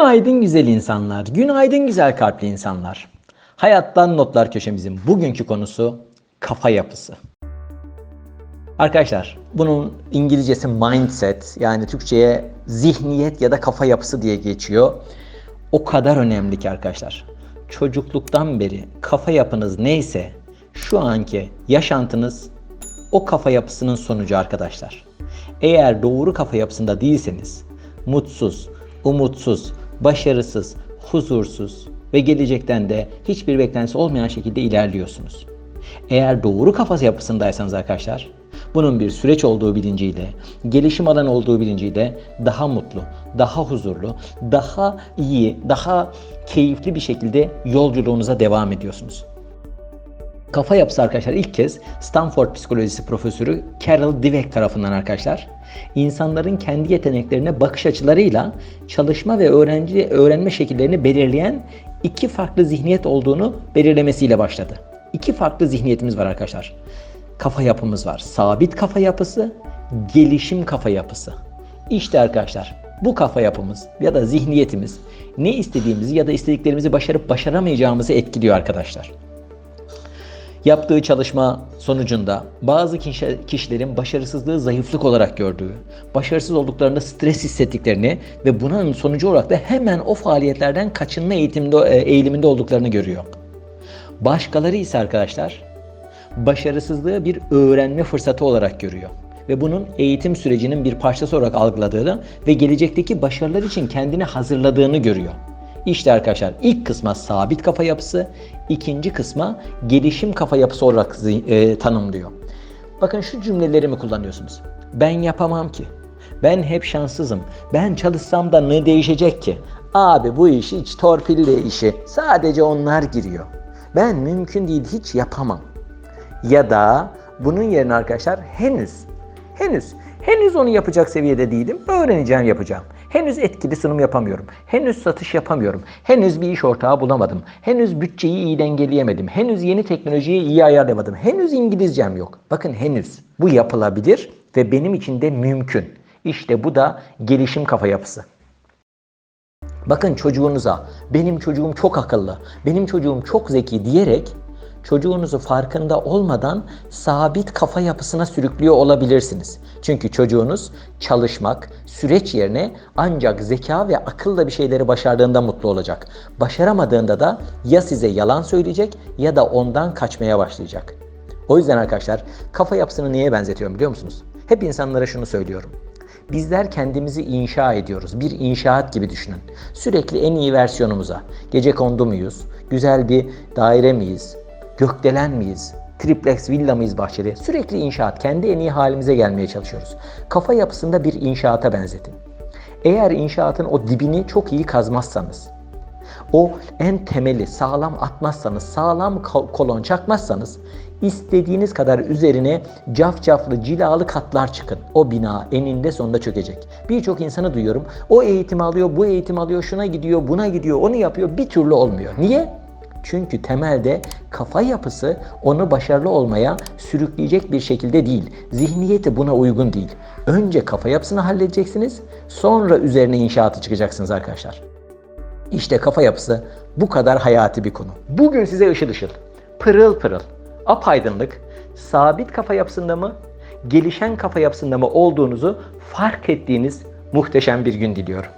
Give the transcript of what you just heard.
Günaydın güzel insanlar, günaydın güzel kalpli insanlar. Hayattan Notlar köşemizin bugünkü konusu kafa yapısı. Arkadaşlar bunun İngilizcesi mindset yani Türkçe'ye zihniyet ya da kafa yapısı diye geçiyor. O kadar önemli ki arkadaşlar. Çocukluktan beri kafa yapınız neyse şu anki yaşantınız o kafa yapısının sonucu arkadaşlar. Eğer doğru kafa yapısında değilseniz mutsuz, umutsuz, başarısız, huzursuz ve gelecekten de hiçbir beklentisi olmayan şekilde ilerliyorsunuz. Eğer doğru kafa yapısındaysanız arkadaşlar, bunun bir süreç olduğu bilinciyle, gelişim alanı olduğu bilinciyle daha mutlu, daha huzurlu, daha iyi, daha keyifli bir şekilde yolculuğunuza devam ediyorsunuz. Kafa yapısı arkadaşlar ilk kez Stanford Psikolojisi Profesörü Carol Dweck tarafından arkadaşlar insanların kendi yeteneklerine bakış açılarıyla çalışma ve öğrenci öğrenme şekillerini belirleyen iki farklı zihniyet olduğunu belirlemesiyle başladı. İki farklı zihniyetimiz var arkadaşlar. Kafa yapımız var. Sabit kafa yapısı, gelişim kafa yapısı. İşte arkadaşlar bu kafa yapımız ya da zihniyetimiz ne istediğimizi ya da istediklerimizi başarıp başaramayacağımızı etkiliyor arkadaşlar. Yaptığı çalışma sonucunda bazı kişi- kişilerin başarısızlığı zayıflık olarak gördüğü, başarısız olduklarında stres hissettiklerini ve bunun sonucu olarak da hemen o faaliyetlerden kaçınma eğitimde, e, eğiliminde olduklarını görüyor. Başkaları ise arkadaşlar başarısızlığı bir öğrenme fırsatı olarak görüyor ve bunun eğitim sürecinin bir parçası olarak algıladığını ve gelecekteki başarılar için kendini hazırladığını görüyor. İşte arkadaşlar ilk kısma sabit kafa yapısı, ikinci kısma gelişim kafa yapısı olarak e, tanımlıyor. Bakın şu cümleleri mi kullanıyorsunuz? Ben yapamam ki. Ben hep şanssızım. Ben çalışsam da ne değişecek ki? Abi bu iş hiç torpille işi. Sadece onlar giriyor. Ben mümkün değil hiç yapamam. Ya da bunun yerine arkadaşlar henüz, henüz, henüz onu yapacak seviyede değilim. Öğreneceğim yapacağım. Henüz etkili sunum yapamıyorum. Henüz satış yapamıyorum. Henüz bir iş ortağı bulamadım. Henüz bütçeyi iyi dengeleyemedim. Henüz yeni teknolojiyi iyi ayarlamadım. Henüz İngilizcem yok. Bakın henüz. Bu yapılabilir ve benim için de mümkün. İşte bu da gelişim kafa yapısı. Bakın çocuğunuza benim çocuğum çok akıllı, benim çocuğum çok zeki diyerek çocuğunuzu farkında olmadan sabit kafa yapısına sürüklüyor olabilirsiniz. Çünkü çocuğunuz çalışmak, süreç yerine ancak zeka ve akılla bir şeyleri başardığında mutlu olacak. Başaramadığında da ya size yalan söyleyecek ya da ondan kaçmaya başlayacak. O yüzden arkadaşlar kafa yapısını neye benzetiyorum biliyor musunuz? Hep insanlara şunu söylüyorum. Bizler kendimizi inşa ediyoruz. Bir inşaat gibi düşünün. Sürekli en iyi versiyonumuza. Gece kondu muyuz? Güzel bir daire miyiz? Gökdelen miyiz? Triplex villa mıyız bahçeli? Sürekli inşaat. Kendi en iyi halimize gelmeye çalışıyoruz. Kafa yapısında bir inşaata benzetin. Eğer inşaatın o dibini çok iyi kazmazsanız, o en temeli sağlam atmazsanız, sağlam ko- kolon çakmazsanız istediğiniz kadar üzerine cafcaflı cilalı katlar çıkın. O bina eninde sonunda çökecek. Birçok insanı duyuyorum. O eğitim alıyor, bu eğitim alıyor, şuna gidiyor, buna gidiyor, onu yapıyor. Bir türlü olmuyor. Niye? Çünkü temelde kafa yapısı onu başarılı olmaya sürükleyecek bir şekilde değil. Zihniyeti buna uygun değil. Önce kafa yapısını halledeceksiniz, sonra üzerine inşaatı çıkacaksınız arkadaşlar. İşte kafa yapısı bu kadar hayati bir konu. Bugün size ışıl ışıl, pırıl pırıl, apaydınlık, sabit kafa yapısında mı, gelişen kafa yapısında mı olduğunuzu fark ettiğiniz muhteşem bir gün diliyorum.